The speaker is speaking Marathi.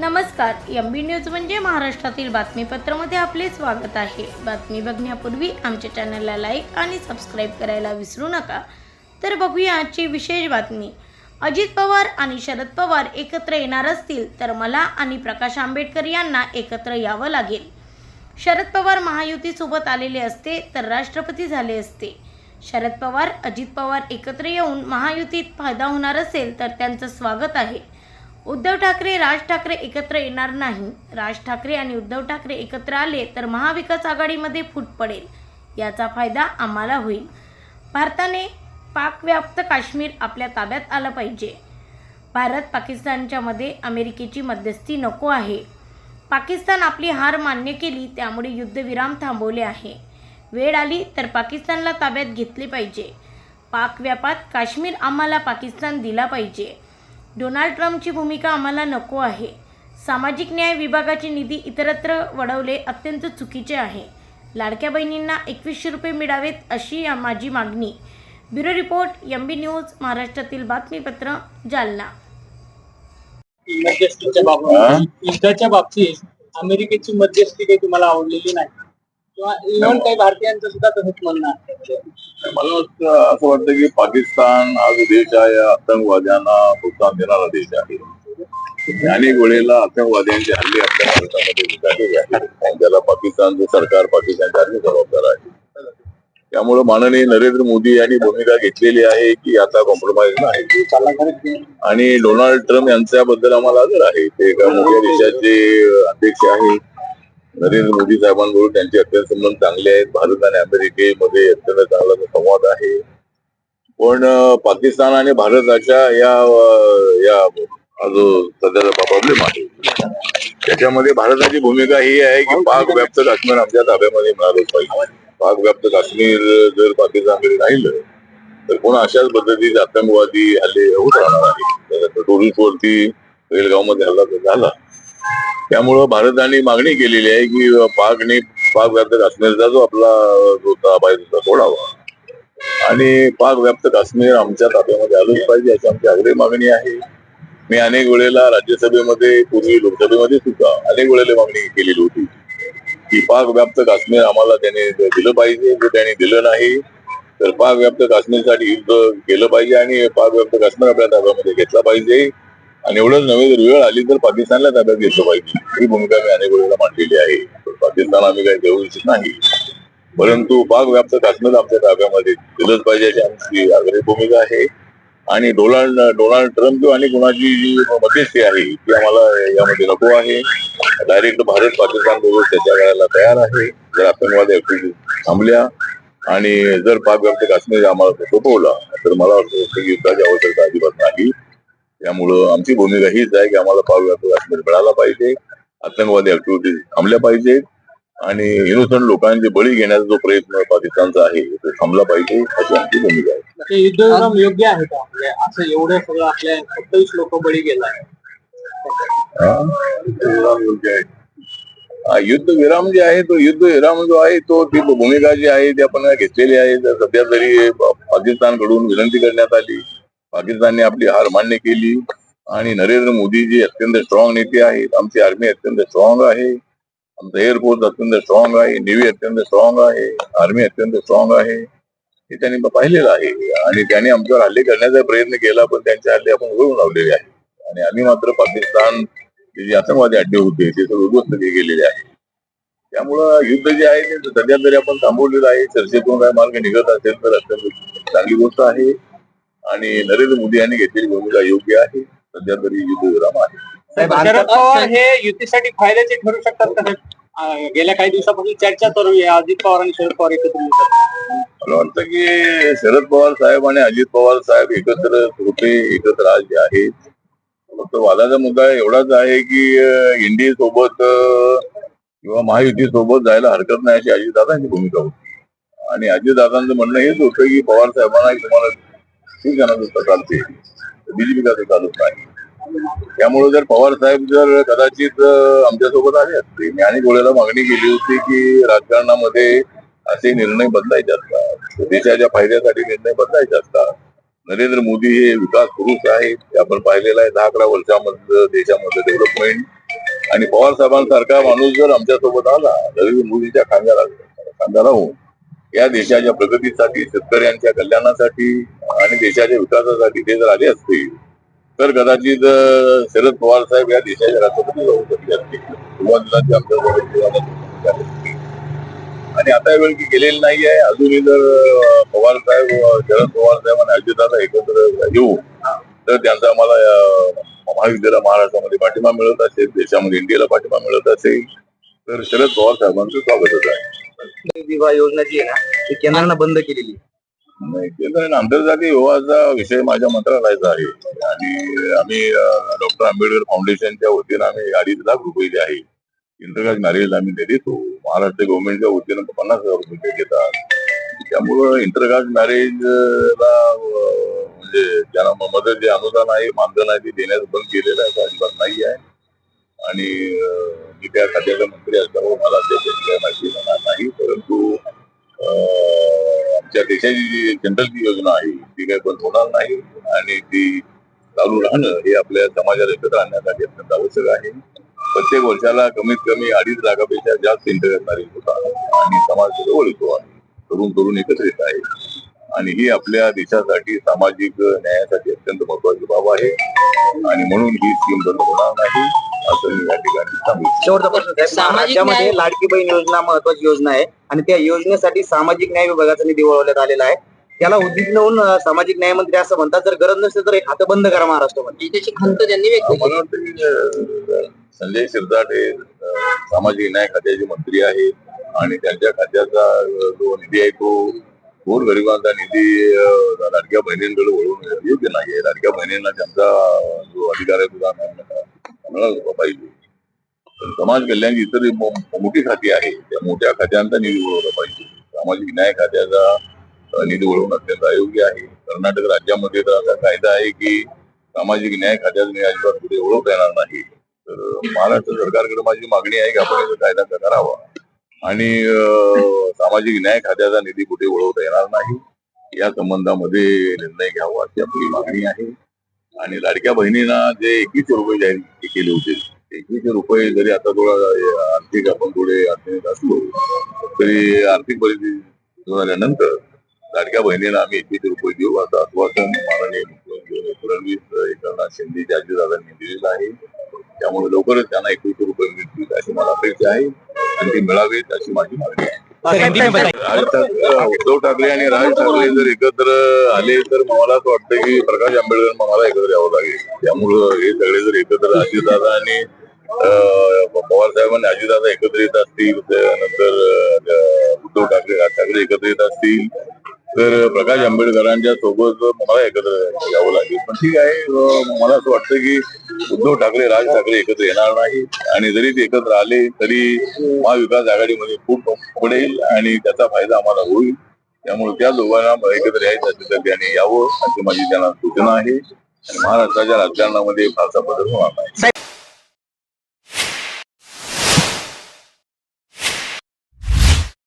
नमस्कार एम बी न्यूज म्हणजे महाराष्ट्रातील बातमीपत्रामध्ये आपले स्वागत आहे. बातमी बघण्यापूर्वी आमच्या चॅनलला लाईक आणि सबस्क्राईब करायला विसरू नका. तर बघूया आजची विशेष बातमी. अजित पवार आणि शरद पवार एकत्र येणार असतील तर मला आणि प्रकाश आंबेडकर यांना एकत्र यावं लागेल. शरद पवार महायुतीसोबत आलेले असते तर राष्ट्रपती झाले असते. शरद पवार अजित पवार एकत्र येऊन महायुतीत फायदा होणार असेल तर त्यांचं स्वागत आहे. उद्धव ठाकरे राज ठाकरे एकत्र येणार नाही. राज ठाकरे आणि उद्धव ठाकरे एकत्र आले तर महाविकास आघाडीमध्ये फूट पडेल. याचा फायदा आम्हाला होईल. भारताने पाकव्याप्त काश्मीर आपल्या ताब्यात आलं पाहिजे. भारत पाकिस्तानच्या मध्ये अमेरिकेची मध्यस्थी नको आहे. पाकिस्तान आपली हार मान्य केली त्यामुळे युद्धविराम थांबवले आहे. वेळ आली तर पाकिस्तानला ताब्यात घेतले पाहिजे. पाकव्यापात काश्मीर आम्हाला पाकिस्तान दिला पाहिजे. डोनाल्ड ट्रम्पची भूमिका आम्हाला नको आहे. सामाजिक न्याय विभागाचे निधी इतरत्र वळवले अत्यंत चुकीचे आहे. लाडक्या बहिणींना एकवीसशे रुपये मिळावेत अशी माझी मागणी. Bureau report M B news महाराष्ट्रातील बातमीपत्र जालना. मध्यस्थीच्या बाबतीत युद्धाच्या बाबतीत अमेरिकेची मध्यस्थी काही तुम्हाला आवडलेली नाही. किंवा इव्हन काही भारतीयांचं सुद्धा तसंच म्हणणं आहे. मला वाटतं असं वाटतं की पाकिस्तान हा जो देश आहे आतंकवाद्यांना प्रोत्साहन देणारा देश आहे. अनेक वेळेला आतंकवाद्यांचे हल्ले आपल्या भारतामध्ये आहेत पाकिस्तानचं सरकार पाकिस्तानचे आर्मी जबाबदार आहे. त्यामुळे माननीय नरेंद्र मोदी यांनी भूमिका घेतलेली आहे की आता कॉम्प्रोमाइज नाही. आणि डोनाल्ड ट्रम्प यांच्याबद्दल आम्हाला आदर आहे. ते एका मोठ्या देशाचे अध्यक्ष आहेत नरेंद्र मोदी साहेबांबरोबर त्यांचे अत्यंत संबंध चांगले आहेत. भारत आणि अमेरिकेमध्ये अत्यंत चांगला संवाद आहे. पण पाकिस्तान आणि भारताच्या या या जो सध्याचा प्रॉब्लेम आहे. त्याच्यामध्ये भारताची भूमिका ही आहे की पाक व्याप्त काश्मीर आमच्या ताब्यामध्ये मिळालंच पाहिजे. पाक व्याप्त काश्मीर जर पाकिस्तानकडे राहिलं तर पुन्हा अशाच पद्धतीचे आतंकवादी हल्ले होत राहणार आहे टुरिस्टवरती रेलगावमध्ये हल्ला तर झाला. त्यामुळं भारताने मागणी केलेली आहे की पाकने पाक व्याप्त काश्मीरचा जो आपला जो ताबा सोडावा. आणि पाक व्याप्त काश्मीर आमच्या ताब्यामध्ये आलंच पाहिजे अशी आमची आग्रही मागणी आहे. मी अनेक वेळेला राज्यसभेमध्ये पूर्वी लोकसभेमध्ये सुद्धा अनेक वेळेला मागणी केलेली होती की पाक व्याप्त काश्मीर आम्हाला त्याने दिलं पाहिजे. जर त्याने दिलं नाही तर पाक व्याप्त काश्मीरसाठी युद्ध केलं पाहिजे आणि पाक व्याप्त काश्मीर आपल्या ताब्यामध्ये घेतला पाहिजे. आणि एवढंच नव्हे जर वेळ आली तर पाकिस्तानला ताब्यात घेतलं पाहिजे. ही भूमिका मी अनेक वेळेला मांडलेली आहे. पाकिस्तान आम्ही काही देऊ इच्छित नाही. परंतु पाक व्याप्त काश्मीर आमच्या ताब्यामध्ये दिलंच पाहिजे अशी आमची आग्रही भूमिका आहे. आणि डोनाल्ड डोनाल्ड ट्रम्प किंवा आणि कोणाची जी मध्यस्थी आहे ती आम्हाला यामध्ये नको आहे. डायरेक्ट भारत पाकिस्तान बरोबर त्याच्या करायला तयार आहे. जर आतंकवादी ऍक्टिव्हिटी थांबल्या आणि जर पाक व्याप्त काश्मीर आम्हाला सोपवला तर मला वाटतं की युद्धाची आवश्यकता अजिबात नाही. त्यामुळं आमची भूमिका हीच आहे की आम्हाला व्याप्त काश्मीर मिळाला पाहिजे आतंकवादी ऍक्टिव्हिटी थांबल्या पाहिजेत आणि इनोसंट लोकांचे बळी घेण्याचा जो प्रयत्न पाकिस्तानचा आहे तो थांबला पाहिजे अशी आमची भूमिका आहे. योग्य आहे का? म्हणजे असं एवढं सगळं आपल्या सत्तावीस लोक बळी योग्य आहे. हा, युद्ध विराम जे आहे तो युद्ध विराम जो आहे तो ती भूमिका जी आहे ती आपण घेतलेली आहे. सध्या तरी पाकिस्तानकडून विनंती करण्यात आली पाकिस्तानने आपली हार मान्य केली. आणि नरेंद्र मोदी जी अत्यंत स्ट्रॉंग नेते आहेत. आमची आर्मी अत्यंत स्ट्रॉंग आहे. आमचं एअरफोर्स अत्यंत स्ट्रॉंग आहे. नेव्ही अत्यंत स्ट्रॉंग आहे. आर्मी अत्यंत स्ट्रॉंग आहे. हे त्यांनी पाहिलेलं आहे. आणि त्यांनी आमच्यावर हल्ले करण्याचा प्रयत्न केला पण त्यांचे हल्ले आपण वळून लावलेले आहेत. आणि आम्ही मात्र पाकिस्तान जे आतंकवादी अड्डे होते ते सगळं उद्ध्वस्त केलेले गेलेले आहे त्यामुळं युद्ध जे आहे ते सध्या तरी आपण थांबवलेलं आहे. चर्चेतून काय मार्ग निघत असेल तर अत्यंत चांगली गोष्ट आहे. आणि नरेंद्र मोदी यांनी घेतलेली भूमिका योग्य आहे. सध्या तरी युद्ध विराम आहे. शरद पवार हे युतीसाठी फायद्याचे ठरू शकतात का गेल्या काही दिवसापासून चर्चा चालू आहे. अजित पवार आणि शरद पवार एकत्र मला वाटतं की शरद पवार साहेब आणि अजित पवार साहेब एकत्र होते एकत्र आज जे आहेत फक्त वादाचा मुद्दा एवढाच आहे की इंडी सोबत किंवा महायुती सोबत जायला हरकत नाही अशी अजितदादांची भूमिका होती. आणि अजितदादांचं म्हणणं हेच होतं की पवार साहेबांना तुम्हाला ही नुसतं चालते बीजेपी का चालत नाही त्यामुळे जर पवार साहेब जर कदाचित आमच्यासोबत आले असते मी आणि गोळ्याला मागणी केली होती की राजकारणामध्ये असे निर्णय बदलायचे असतात. देशाच्या फायद्यासाठी निर्णय बदलायचे असतात. नरेंद्र मोदी हे विकास पुरुष आहेत. आपण पाहिलेलं आहे. दहा अकरा वर्षामध्ये देशामध्ये डेव्हलपमेंट आणि पवार साहेबांसारखा माणूस जर आमच्यासोबत आला नरेंद्र मोदीच्या खांद्याला खांद्याला होऊन या देशाच्या प्रगतीसाठी शेतकऱ्यांच्या कल्याणासाठी आणि देशाच्या विकासासाठी ते जर आले असतील तर कदाचित शरद पवार साहेब या देशाच्या राष्ट्रपती जाऊ शकले असतील सुरुवातीला आमच्या आणि आता वेळ की गेलेली नाही आहे. अजूनही जर पवार साहेब शरद पवार साहेब आणि अजितदादा एकत्र येऊ तर त्यांचा आम्हाला अं, महाविद्यालय महाराष्ट्रामध्ये पाठिंबा मिळत असेल देशामध्ये इंडियाला पाठिंबा मिळत असेल तर शरद पवार साहेबांचं स्वागतच आहे. विवाह योजना जी आहे ना ती केंद्रानं बंद केलेली आहे. म्हणजे केंद्र आंतरजातीय विवाहाचा विषय माझ्या मंत्रालयाचा आहे. आणि आम्ही डॉक्टर आंबेडकर फाउंडेशनच्या वतीनं आम्ही अडीच लाख रुपये जे आहे. इंटरकास्ट नारियल आम्ही ते देतो. महाराष्ट्र गव्हर्नमेंटच्या वतीनं पन्नास हजार रुपये घेतात. त्यामुळं इंटरकास्ट मॅरेजला म्हणजे ज्यांना मध्ये जे अनुदान आहे मानधन आहे ते देण्यास बंद केलेलं आहे अजिबात नाही आहे. आणि मी त्या खात्याचा मंत्री असल्यामुळे मला त्याची काही माहिती नाही. परंतु आमच्या देशाची जी जनरल जी योजना आहे ती काही बंद होणार नाही. आणि ती चालू राहणं हे आपल्या समाजाला एकत्र आणण्यासाठी अत्यंत आवश्यक आहे. प्रत्येक वर्षाला कमीत कमी अडीच लाखापेक्षा जास्त इंटरनेट मॅरेज होतात आणि समाज जवळ येतो आहे तरुण तरुण एकत्र येत आहे आणि ही आपल्या देशासाठी सामाजिक न्यायासाठी अत्यंत महत्वाची आहे. आणि म्हणून ही स्कीम बंद होणार नाही असं मी या ठिकाणी सांगू शेवटचा प्रश्न साहेब सामाजिक राज्यामध्ये न्याय- लाडकी बहीण योजना महत्वाची योजना आहे. आणि त्या योजनेसाठी सामाजिक न्याय विभागाचा निधी वळवण्यात आलेला आहे. त्याला अं, सामाजिक न्याय मंत्री असं म्हणतात. जर गरज नसेल तर हे खातं बंद करा महाराष्ट्रामध्ये. त्याची खंत त्यांनी व्यक्त केली. मला वाटतं की अं, संजय शिरसाट हे अं, सामाजिक न्याय खात्याचे मंत्री आहेत. आणि त्यांच्या खात्याचा अं, जो निधी आहे तो गोरगरिबांचा निधी लाडक्या बहिणींकडे वळवून योग्य नाही आहे लाडक्या बहिणींना त्यांचा जो अधिकार आहे तो मिळाला पाहिजे. पण समाज कल्याणची इतर मोठी खाती आहे. त्या मोठ्या खात्यांचा निधी वळवला पाहिजे. सामाजिक न्याय खात्याचा निधी वळवणं अत्यंत अयोग्य आहे. कर्नाटक राज्यामध्ये तर असा कायदा आहे की सामाजिक न्याय खात्याचा मी अजिबात पुढे ओळखता येणार नाही. तर महाराष्ट्र सरकारकडे माझी मागणी आहे की आपण कायदा करावा. आणि सामाजिक न्याय खात्याचा निधी कुठे वळवता येणार नाही या संबंधामध्ये निर्णय घ्यावा अशी आपली मागणी आहे. आणि लाडक्या बहिणींना जे एकवीसशे रुपये जाहीर केले होते एकवीसशे रुपये जरी आता थोडा आर्थिक आपण थोडे अडचणीत असलो तरी आर्थिक परिस्थिती झाल्यानंतर लाडक्या बहिणींना आम्ही एकवीसशे रुपये देऊ असं आश्वासन माननीय मुख्यमंत्री फडणवीस एकनाथ शिंदे अजितदादांनी दिलेलं आहे. त्यामुळे लवकरच त्यांना एकवीसशे रुपये मिळतील अशी मला अपेक्षा आहे. आणि ती मिळावीत अशी माझी मागणी आहे. राज ठाकरे उद्धव ठाकरे आणि राज ठाकरे जर एकत्र आले तर मला असं वाटतं की प्रकाश आंबेडकर मला एकत्र यावं लागेल. त्यामुळं हे सगळे जर एकत्र अजितदादा आणि पवार साहेब आणि अजितदादा एकत्र येत असतील त्यानंतर उद्धव ठाकरे राज ठाकरे एकत्र येत असतील तर प्रकाश आंबेडकरांच्या सोबत मला एकत्र यावं लागेल. पण ठीक आहे मला असं वाटतं की उद्धव ठाकरे राज ठाकरे एकत्र येणार नाही. आणि जरी ते एकत्र आले तरी महाविकास आघाडीमध्ये खूप पडेल आणि त्याचा फायदा आम्हाला होईल. त्यामुळे त्या दोघांना एकत्र यायचं असेल तर त्यांनी यावं अशी माझी त्यांना सूचना आहे. आणि महाराष्ट्राच्या राजकारणामध्ये फारसा बदल होणार नाही.